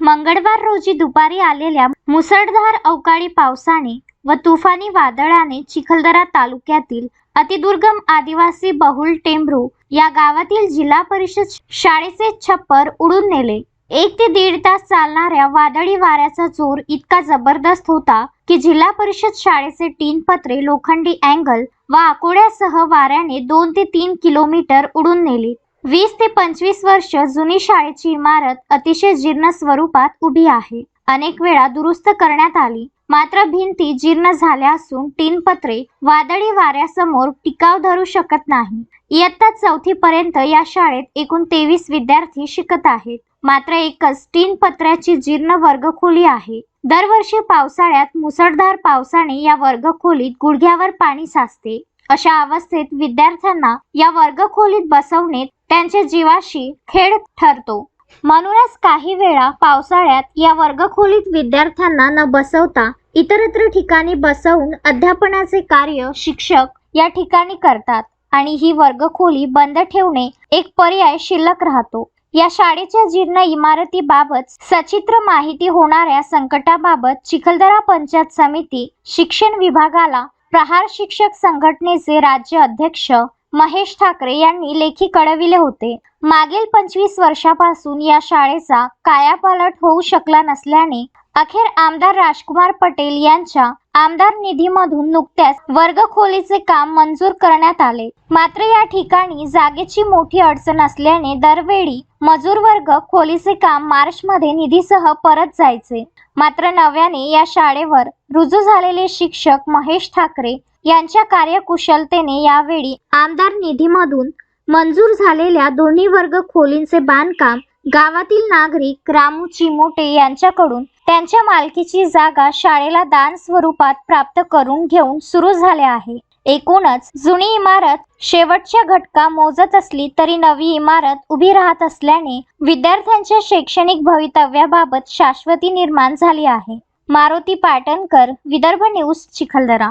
मंगळवार रोजी दुपारी आलेल्या मुसळधार अवकाळी पावसाने व तुफानी वादळाने चिखलदरा तालुक्यातील अतिदुर्गम आदिवासी बहुल टेंभरू या गावातील जिल्हा परिषद शाळेचे छप्पर उडून नेले. एक ते दीड तास चालणाऱ्या वादळी वाऱ्याचा जोर इतका जबरदस्त होता की जिल्हा परिषद शाळेचे तीन पत्रे लोखंडी अँगल व आकोड्यासह वाऱ्याने दोन ते तीन किलोमीटर उडून नेले. वीस ते पंचवीस वर्ष जुनी शाळेची इमारत अतिशय जीर्ण स्वरूपात उभी आहे. अनेक वेळा दुरुस्त करण्यात आली. मात्र भिंती जीर्ण झाल्या असून तीन पत्रे वादळी वाऱ्यासमोर टिकाव धरू शकत नाही. इयत्ता चौथी पर्यंत या शाळेत एकूण तेवीस विद्यार्थी शिकत आहेत. मात्र एकच तीन पत्र्याची जीर्ण वर्गखोली आहे. दरवर्षी पावसाळ्यात मुसळधार पावसाने या वर्गखोलीत गुडघ्यावर पाणी साचते. अशा अवस्थेत विद्यार्थ्यांना या वर्गखोलीत बसवणे त्यांच्या जीवाशी खेळ ठरतो. म्हणूनच काही वेळा पावसाळ्यात या वर्गखोलीत विद्यार्थ्यांना न बसवता इतरत्र ठिकाणी बसवून अध्यापनाचे कार्य शिक्षक या ठिकाणी करतात आणि ही वर्गखोली बंद ठेवणे एक पर्याय शिल्लक राहतो. या शाळेच्या जीर्ण इमारतीबाबत सचित्र माहिती होणाऱ्या संकटाबाबत चिखलदरा पंचायत समिती शिक्षण विभागाला प्रहार शिक्षक संघटनेचे राज्य अध्यक्ष महेश ठाकरे यांनी लेखी कळविले होते. मागील पंचवीस वर्षापासून या शाळेचा कायापालट होऊ शकला नसल्याने अखेर आमदार राजकुमार पटेल यांच्या आमदार निधीमधून नुकत्याच वर्गखोलीचे काम मंजूर करण्यात आले. मात्र या ठिकाणी जागेची मोठी अडचण असल्याने दरवेळी मजूर वर्ग खोलीचे काम मार्च मध्ये निधीसह परत जायचे. मात्र नव्याने या शाळेवर रुजू झालेले शिक्षक महेश ठाकरे यांच्या कार्यकुशलतेने यावेळी आमदार निधीमधून मंजूर झालेल्या दोन्ही वर्ग खोलींचे बांधकाम गावातील नागरिक रामू चिमोटे यांच्याकडून त्यांच्या मालकीची जागा शाळेला दान स्वरूपात प्राप्त करून घेऊन सुरू झाले आहे. एकूणच जुनी इमारत शेवटच्या घटका मोजत असली तरी नवी इमारत उभी राहत असल्याने विद्यार्थ्यांच्या शैक्षणिक भवितव्याबाबत शाश्वती निर्माण झाली आहे. मारुती पाटणकर विदर्भ न्यूज चिखलदरा.